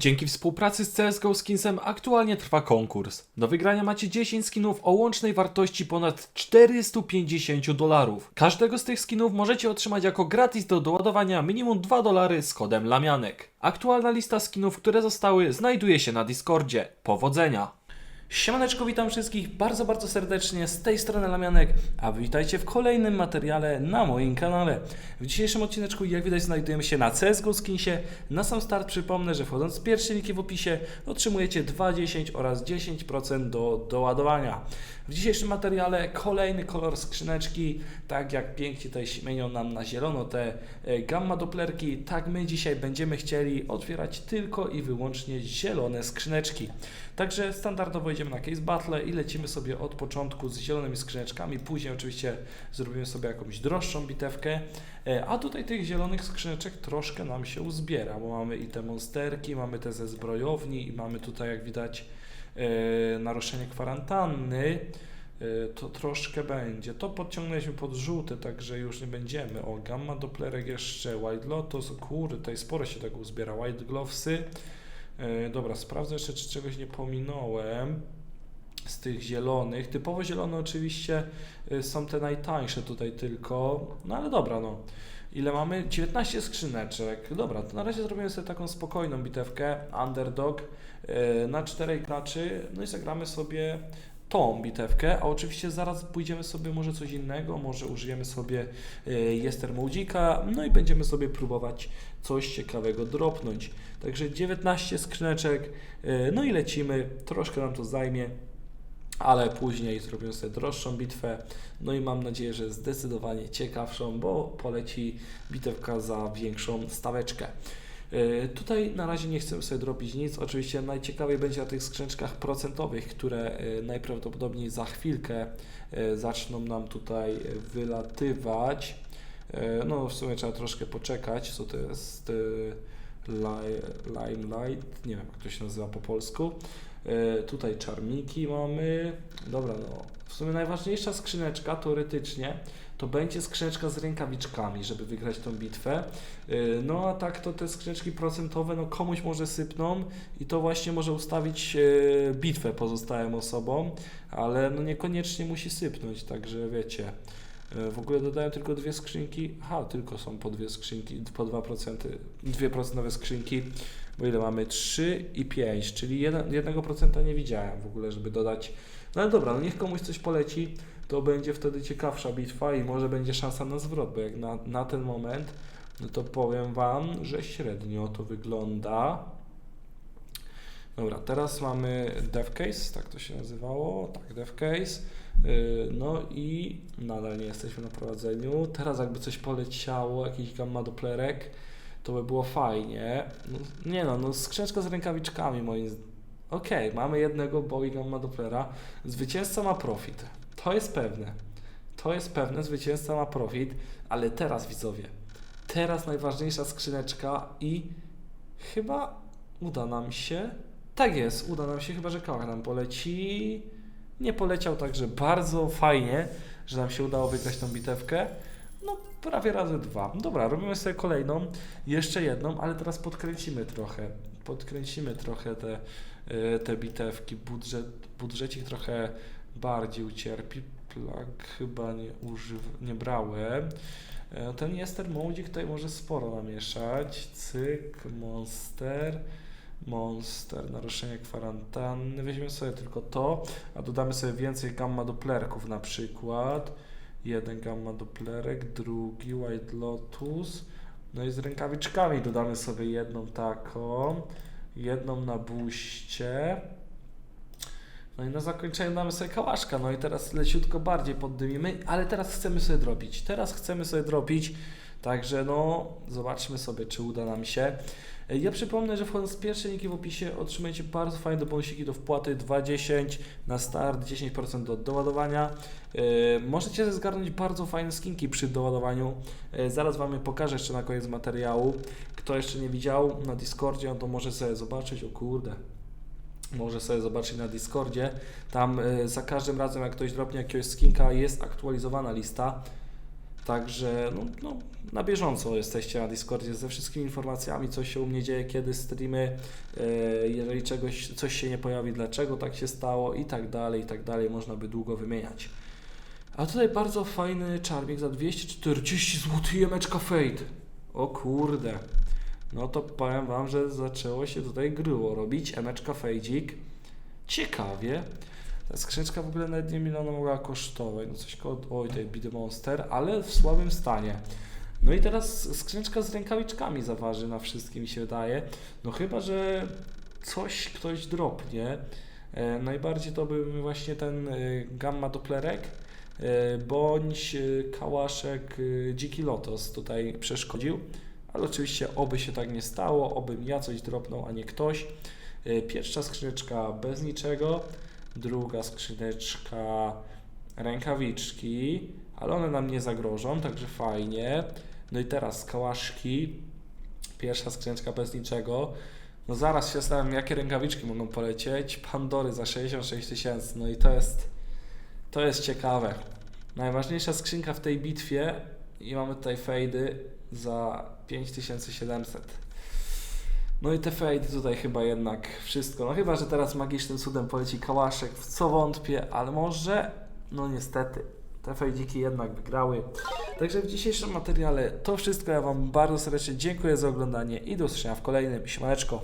Dzięki współpracy z CSGO Skinsem aktualnie trwa konkurs. Do wygrania macie 10 skinów o łącznej wartości ponad 450 dolarów. Każdego z tych skinów możecie otrzymać jako gratis do doładowania minimum 2 dolary z kodem Lamianek. Aktualna lista skinów, które zostały, znajduje się na Discordzie. Powodzenia! Siemaneczko, witam wszystkich bardzo, bardzo serdecznie z tej strony Lamianek, a witajcie w kolejnym materiale na moim kanale. W dzisiejszym odcineczku, jak widać, znajdujemy się na CSGO Skinsie. Na sam start przypomnę, że wchodząc w pierwsze linki w opisie otrzymujecie 2, 10 oraz 10% do doładowania. W dzisiejszym materiale kolejny kolor skrzyneczki, tak jak pięknie tutaj śmienią nam na zielono te e, gamma doplerki, tak my dzisiaj będziemy chcieli otwierać tylko i wyłącznie zielone skrzyneczki. Także standardowo idziemy na case battle i lecimy sobie od początku z zielonymi skrzyneczkami, później oczywiście zrobimy sobie jakąś droższą bitewkę, E, a tutaj tych zielonych skrzyneczek troszkę nam się uzbiera, bo mamy i te monsterki, mamy te ze zbrojowni i mamy tutaj jak widać e, naruszenie kwarantanny. E, To troszkę będzie. To podciągnęliśmy pod żółte, także już nie będziemy. O, gamma doplerek jeszcze, white lotus, kurde, tutaj sporo się tego uzbiera. White glovesy. E, Dobra, sprawdzę jeszcze, czy czegoś nie pominąłem z tych zielonych. Typowo zielone oczywiście y, są te najtańsze tutaj tylko, no ale dobra, no. Ile mamy? 19 skrzyneczek. Dobra, to na razie zrobimy sobie taką spokojną bitewkę, underdog y, na czterech graczy, no i zagramy sobie tą bitewkę, a oczywiście zaraz pójdziemy sobie może coś innego, może użyjemy sobie y, Jester Mołdzika, no i będziemy sobie próbować coś ciekawego dropnąć. Także 19 skrzyneczek, y, no i lecimy, troszkę nam to zajmie, ale później zrobię sobie droższą bitwę. No i mam nadzieję, że zdecydowanie ciekawszą, bo poleci bitewka za większą staweczkę. Yy, Tutaj na razie nie chcę sobie drobić nic. Oczywiście najciekawiej będzie na tych skrzyneczkach procentowych, które yy, najprawdopodobniej za chwilkę yy, zaczną nam tutaj wylatywać. No w sumie trzeba troszkę poczekać, co to jest li- Limelight, nie wiem jak to się nazywa po polsku. E, tutaj czarniki mamy. Dobra, no. W sumie najważniejsza skrzyneczka teoretycznie to będzie skrzyneczka z rękawiczkami, żeby wygrać tą bitwę. E, No a tak to te skrzyneczki procentowe, no komuś może sypną i to właśnie może ustawić e, bitwę pozostałym osobom, ale no niekoniecznie musi sypnąć, także wiecie. E, W ogóle dodają tylko dwie skrzynki. Aha, tylko są po dwie skrzynki, po 2%, dwie procentowe skrzynki. Bo ile mamy? 3 i 5, czyli 1, 1% nie widziałem w ogóle, żeby dodać. No ale dobra, no niech komuś coś poleci, to będzie wtedy ciekawsza bitwa i może będzie szansa na zwrot, bo jak na, na ten moment, no to powiem Wam, że średnio to wygląda. Dobra, teraz mamy DevCase, tak to się nazywało, tak, DevCase. Yy, No i nadal nie jesteśmy na prowadzeniu. Teraz jakby coś poleciało, jakiś gamma doplerek, to by było fajnie. No, nie no, no skrzyneczka z rękawiczkami moim zdaniem. Okej, mamy jednego Bowie gamma doplera. Zwycięzca ma profit. To jest pewne. To jest pewne, zwycięzca ma profit, ale teraz widzowie, teraz najważniejsza skrzyneczka i chyba uda nam się. Tak jest, uda nam się, chyba że kałach nam poleci. Nie poleciał, także bardzo fajnie, że nam się udało wygrać tą bitewkę. No, prawie razy dwa. Dobra, robimy sobie kolejną, jeszcze jedną, ale teraz podkręcimy trochę. Podkręcimy trochę te, y, te bitewki. Budżet, budżecik trochę bardziej ucierpi. Plug chyba nie, używ, nie brałem. E, Ten Jester Mołdzik tutaj może sporo namieszać. Cyk, Monster. Monster, naruszenie kwarantanny. Weźmiemy sobie tylko to, a dodamy sobie więcej gamma doplerków na przykład. Jeden gamma doplerek, drugi White Lotus. No i z rękawiczkami dodamy sobie jedną taką, jedną na buście. No i na zakończenie damy sobie kałaszka, no i teraz leciutko bardziej poddymimy, ale teraz chcemy sobie drobić. Teraz chcemy sobie drobić, także no zobaczmy sobie, czy uda nam się. E, Ja przypomnę, że wchodząc z pierwszej linki w opisie otrzymujecie bardzo fajne bonusiki do wpłaty 2,10 na start, 10% do doładowania. E, Możecie zgarnąć bardzo fajne skinki przy doładowaniu. E, Zaraz Wam je pokażę jeszcze na koniec materiału. Kto jeszcze nie widział na Discordzie, on to może sobie zobaczyć. O kurde, może sobie zobaczyć na Discordzie. Tam za każdym razem, jak ktoś dropnie jakiegoś skinka, jest aktualizowana lista. Także no, no, na bieżąco jesteście na Discordzie ze wszystkimi informacjami, co się u mnie dzieje, kiedy streamy, e, jeżeli czegoś, coś się nie pojawi, dlaczego tak się stało i tak dalej, i tak dalej, można by długo wymieniać. A tutaj bardzo fajny czarmik za 240 zł jemeczka Fate. O kurde. No to powiem Wam, że zaczęło się tutaj gryło robić. Emeczka Fejdzik. Ciekawie. Ta skrzyneczka w ogóle nawet nie miliona mogła kosztować. No coś koło... Oj, tutaj Bid Monster, ale w słabym stanie. No i teraz skrzyneczka z rękawiczkami zaważy na wszystkim mi się wydaje. No chyba, że coś ktoś dropnie. E, najbardziej to by właśnie ten e, gamma doplerek e, bądź e, kałaszek e, dziki lotos tutaj przeszkodził. Ale oczywiście oby się tak nie stało, obym ja coś dropnął, a nie ktoś. E, Pierwsza skrzyneczka bez niczego, druga skrzyneczka rękawiczki, ale one nam nie zagrożą, także fajnie. No i teraz kałaszki, pierwsza skrzyneczka bez niczego. No zaraz się zastanawiam, jakie rękawiczki mogą polecieć. Pandory za 66 tysięcy, no i to jest, to jest ciekawe. Najważniejsza skrzynka w tej bitwie i mamy tutaj fejdy za 5700. No i te fejdy tutaj chyba jednak wszystko. No chyba, że teraz magicznym cudem poleci kałaszek, w co wątpię, ale może, no niestety, te fejdziki jednak wygrały. Także w dzisiejszym materiale to wszystko. Ja Wam bardzo serdecznie dziękuję za oglądanie i do usłyszenia w kolejnym. Siemaneczko.